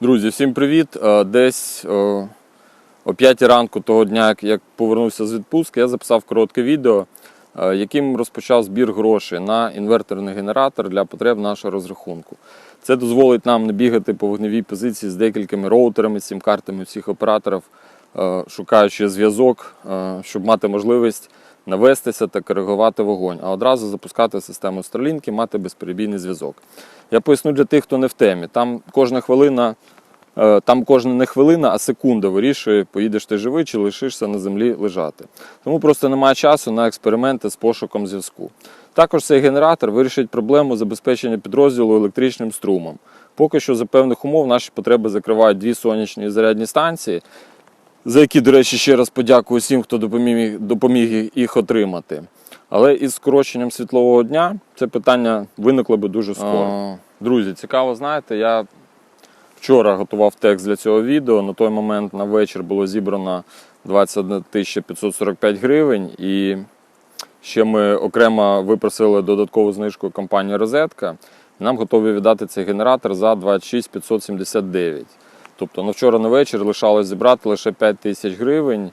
Друзі, всім привіт! Е, Десь е, о 5 ранку того дня, як- повернувся з відпустки, я записав коротке відео, е, яким розпочав збір грошей на інверторний генератор для потреб нашого розрахунку. Це дозволить нам не бігати по вогневій позиції з декількома роутерами, сім-картами всіх операторів, шукаючи зв'язок, щоб мати можливість навестися та коригувати вогонь, а одразу запускати систему і мати безперебійний зв'язок. Я поясню для тих, хто не в темі. Там кожна хвилина, е, там кожна не хвилина, а секунда вирішує, поїдеш ти живий чи лишишся на землі лежати. Тому просто немає часу на експерименти з пошуком зв'язку. Також цей генератор вирішить проблему забезпечення підрозділу електричним струмом. Поки що за певних умов наші потреби закривають дві сонячні зарядні станції, за які, до речі, ще раз подякую всім, хто допоміг, допоміг їх отримати. Але із скороченням світлового дня це питання виникло би дуже скоро. Друзі, цікаво, знаєте, я вчора готував текст для цього відео. На той момент на вечір було зібрано 21 545 гривень. І ще ми окремо випросили додаткову знижку компанії Розетка. Нам готові віддати цей генератор за 26 579. Тобто на вчора на вечір лишалось зібрати лише 5 тисяч гривень.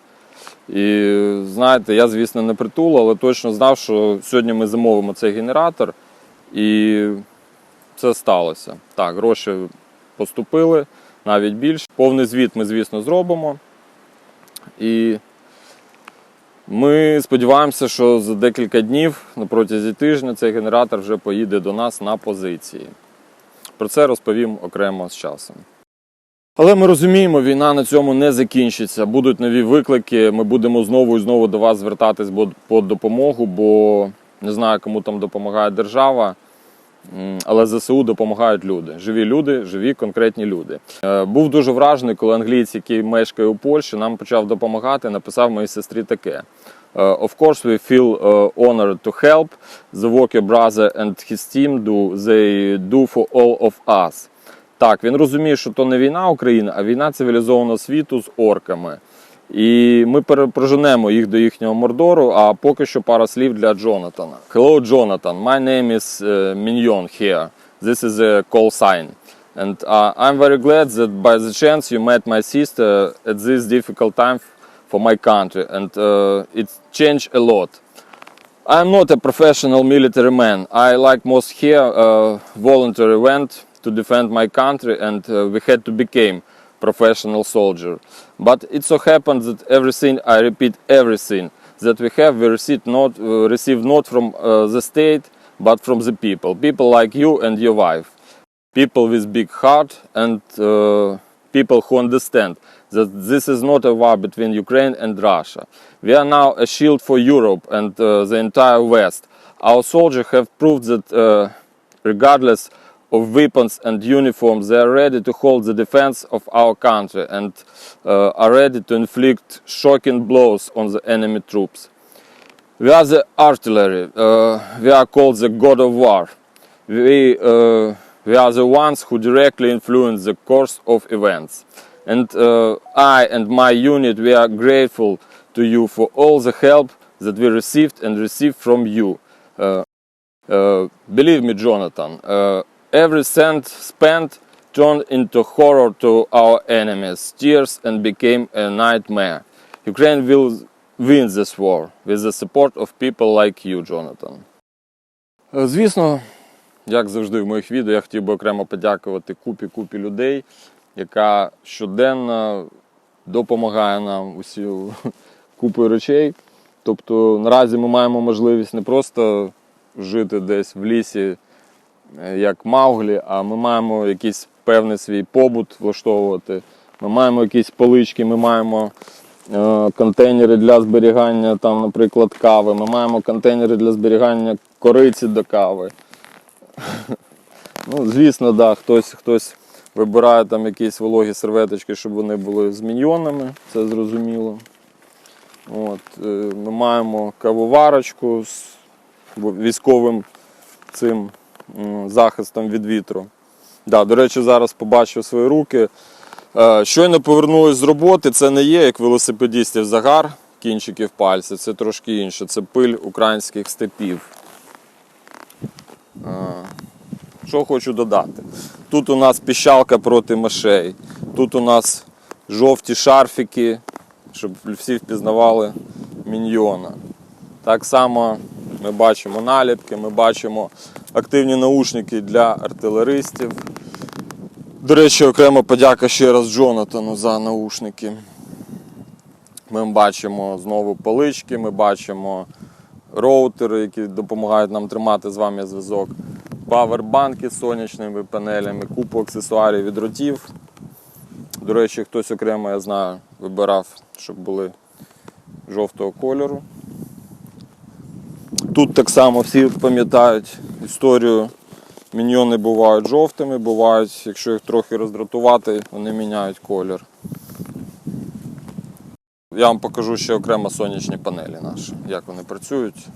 І знаєте, я, звісно, не притул, але точно знав, що сьогодні ми замовимо цей генератор, і це сталося. Так, гроші поступили навіть більше. Повний звіт ми, звісно, зробимо. І ми сподіваємося, що за декілька днів протязі тижня цей генератор вже поїде до нас на позиції. Про це розповім окремо з часом. Але ми розуміємо, війна на цьому не закінчиться. Будуть нові виклики. Ми будемо знову і знову до вас звертатись по допомогу, бо не знаю, кому там допомагає держава. Але ЗСУ допомагають люди. Живі люди, живі конкретні люди. Е, Був дуже вражений, коли англієць, який мешкає у Польщі, нам почав допомагати. Написав моїй сестрі таке: е, Of course, we feel uh, honored to help. The your brother and his team do, they do for all of us. Так, він розуміє, що то не війна України, а війна цивілізованого світу з орками. І ми проженемо їх до їхнього мордору. А поки що пара слів для Джонатана. Hello, Jonathan. My name is uh, Mignon here. This is a call sign. And uh, I'm very glad that by the chance you met my sister at this difficult time for my country. And uh, it changed a lot. I'm not a professional military man. I, like most here, uh, voluntary went to defend my country, and uh, we had to become professional soldier. But it so happened that everything, I repeat, everything that we have, we received not uh, received not from uh, the state, but from the people. People like you and your wife. People with big heart and people who understand that this is not a war between Ukraine and Russia. We are now a shield for Europe and uh, the entire West. Our soldiers have proved that uh, regardless of weapons and uniforms, they are ready to hold the defense of our country and uh, are ready to inflict shocking blows on the enemy troops. We are the artillery. Uh, we are called the God of War. We, uh, we are the ones who directly influence the course of events. And uh, I and my unit, we are grateful to you for all the help that we received and received from you. Uh, uh, believe me, Jonathan, every cent spent turned into horror to our enemies, tears, and became a nightmare. Ukraine will win this war with the support of people like you, Jonathan. Е, Звісно, як завжди в моїх відео, я хотів би окремо подякувати купі купі людей, яка щоденно допомагає нам усі купою речей. Тобто наразі ми маємо можливість не просто жити десь в лісі, як Мауглі, а ми маємо якийсь певний свій побут влаштовувати. Ми маємо якісь полички, ми маємо е, контейнери для зберігання, там, наприклад, кави. Ми маємо контейнери для зберігання кориці до кави. Ну, звісно, да, хтось, хтось вибирає там якісь вологі серветочки, щоб вони були з міньйонами, це зрозуміло. От, е, ми маємо кавоварочку з військовим цим захистом від вітру. Да, до речі, зараз побачив свої руки. Е, Щойно повернулись з роботи, це не є як велосипедістів загар кінчиків пальців, це трошки інше. Це пиль українських степів. Е, Що хочу додати? Тут у нас піщалка проти мишей, тут у нас жовті шарфіки, щоб всі впізнавали міньйона. Так само ми бачимо наліпки, ми бачимо активні наушники для артилеристів. До речі, окрема подяка ще раз Джонатану за наушники. Ми бачимо знову полички, ми бачимо роутери, які допомагають нам тримати з вами зв'язок, павербанки з сонячними панелями, купу аксесуарів від ротів. До речі, хтось окремо, я знаю, вибирав, щоб були жовтого кольору. Тут так само всі пам'ятають історію. Міньйони бувають жовтими, бувають, якщо їх трохи роздратувати, вони міняють колір. Я вам покажу ще окремо сонячні панелі наші, як вони працюють.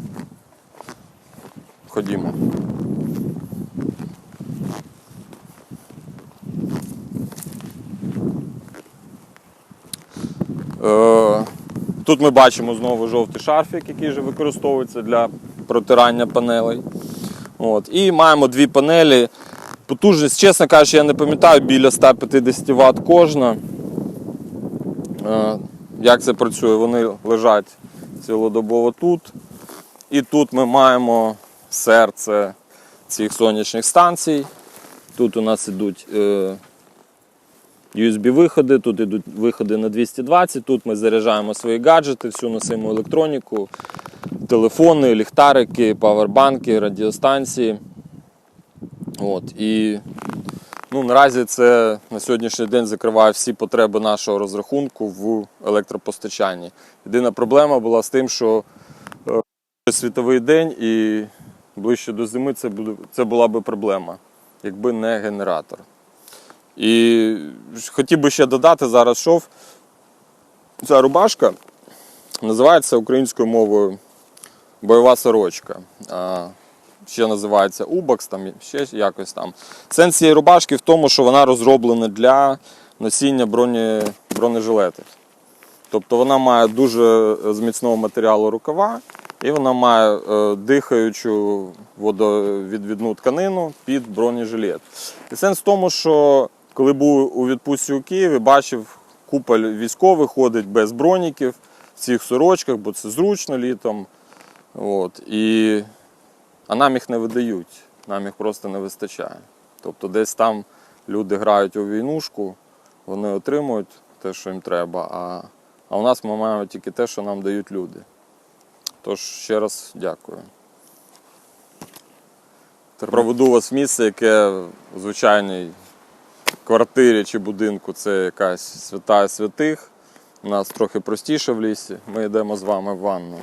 Ходімо. Е, Тут ми бачимо знову жовтий шарфік, який вже використовується для протирання панелей. От. І маємо дві панелі. Потужність, чесно кажучи, я не пам'ятаю, біля 150 Вт кожна. Е, Як це працює? Вони лежать цілодобово тут. І тут ми маємо серце цих сонячних станцій. Тут у нас ідуть е, USB-виходи, тут йдуть виходи на 220, тут ми заряджаємо свої гаджети, всю носиму електроніку, телефони, ліхтарики, павербанки, радіостанції. От, і ну, наразі це на сьогоднішній день закриває всі потреби нашого розрахунку в електропостачанні. Єдина проблема була з тим, що е, світовий день і ближче до зими це, буде, це була би проблема, якби не генератор. І хотів би ще додати зараз шов. Ця рубашка називається українською мовою бойова сорочка. Ще називається Убакс, там ще якось там. Сенс цієї рубашки в тому, що вона розроблена для носіння броні, бронежилетів. Тобто вона має дуже з міцного матеріалу рукава, і вона має е, дихаючу водовідвідну тканину під бронежилет. І сенс в тому, що коли був у відпустці у Києві, бачив купа військових ходить без броніків в цих сорочках, бо це зручно літом. От. І... А нам їх не видають, нам їх просто не вистачає. Тобто десь там люди грають у війнушку, вони отримують те, що їм треба, а, а у нас ми маємо тільки те, що нам дають люди. Тож ще раз дякую. Проведу вас в місце, яке в звичайній квартирі чи будинку це якась свята святих. У нас трохи простіше в лісі. Ми йдемо з вами в ванну.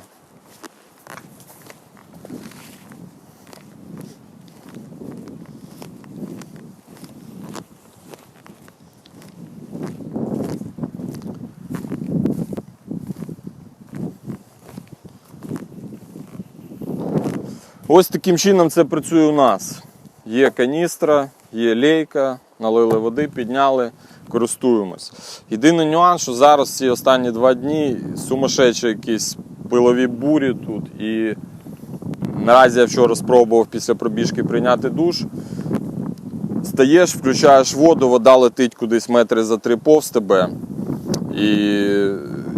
Ось таким чином це працює у нас. Є каністра, є лейка, налили води, підняли, користуємось. Єдиний нюанс, що зараз ці останні два дні сумасшедші якісь пилові бурі тут. І наразі я вчора спробував після пробіжки прийняти душ. Стаєш, включаєш воду, вода летить кудись метри за три повз тебе. І,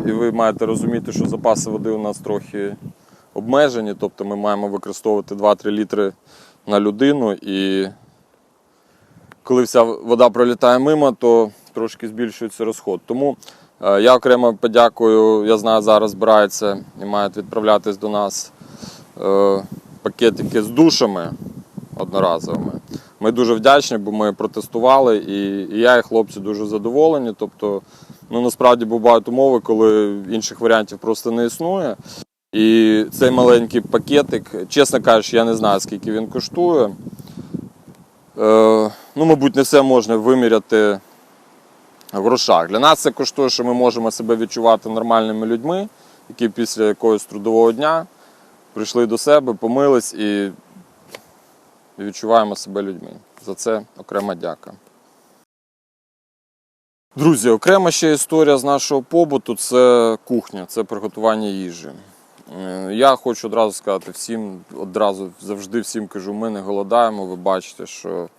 і ви маєте розуміти, що запаси води у нас трохи обмежені, тобто ми маємо використовувати 2-3 літри на людину. І коли вся вода пролітає мимо, то трошки збільшується розход. Тому е, я окремо подякую, я знаю, зараз збираються і мають відправлятись до нас е, пакетики з душами одноразовими. Ми дуже вдячні, бо ми протестували, і, і я і хлопці дуже задоволені. Тобто, ну насправді бувають умови, коли інших варіантів просто не існує. І цей маленький пакетик, чесно кажучи, я не знаю, скільки він коштує. Е, ну, мабуть, не все можна виміряти в грошах. Для нас це коштує, що ми можемо себе відчувати нормальними людьми, які після якогось трудового дня прийшли до себе, помились і відчуваємо себе людьми. За це окрема дяка. Друзі, окрема ще історія з нашого побуту це кухня, це приготування їжі. Е, Я хочу одразу сказати всім, одразу завжди всім кажу, ми не голодаємо. Ви бачите, що е,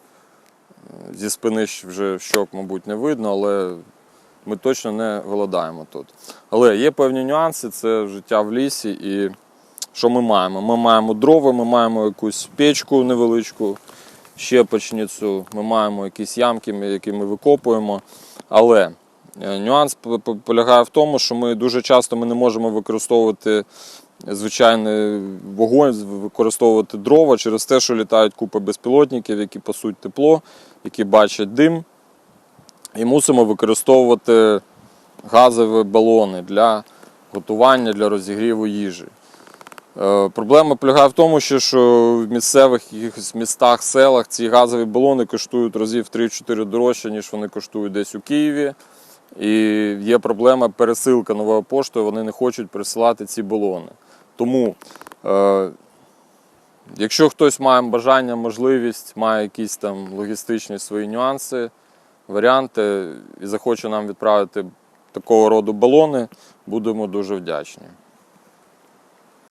зі спини вже щок, мабуть, не видно, але ми точно не голодаємо тут. Але є певні нюанси, це життя в лісі. І що ми маємо? Ми маємо дрова, ми маємо якусь печку невеличку, щепочницю, ми маємо якісь ямки, які ми викопуємо. Але нюанс п- п- полягає в тому, що ми дуже часто ми не можемо використовувати звичайний вогонь, використовувати дрова через те, що літають купи безпілотників, які пасуть тепло, які бачать дим. І мусимо використовувати газові балони для готування, для розігріву їжі. Е, Проблема полягає в тому, що в місцевих містах, селах ці газові балони коштують разів 3-4 дорожче, ніж вони коштують десь у Києві. І є проблема пересилка новою поштою, вони не хочуть пересилати ці балони. Тому, е, якщо хтось має бажання, можливість, має якісь там логістичні свої нюанси, варіанти і захоче нам відправити такого роду балони, будемо дуже вдячні.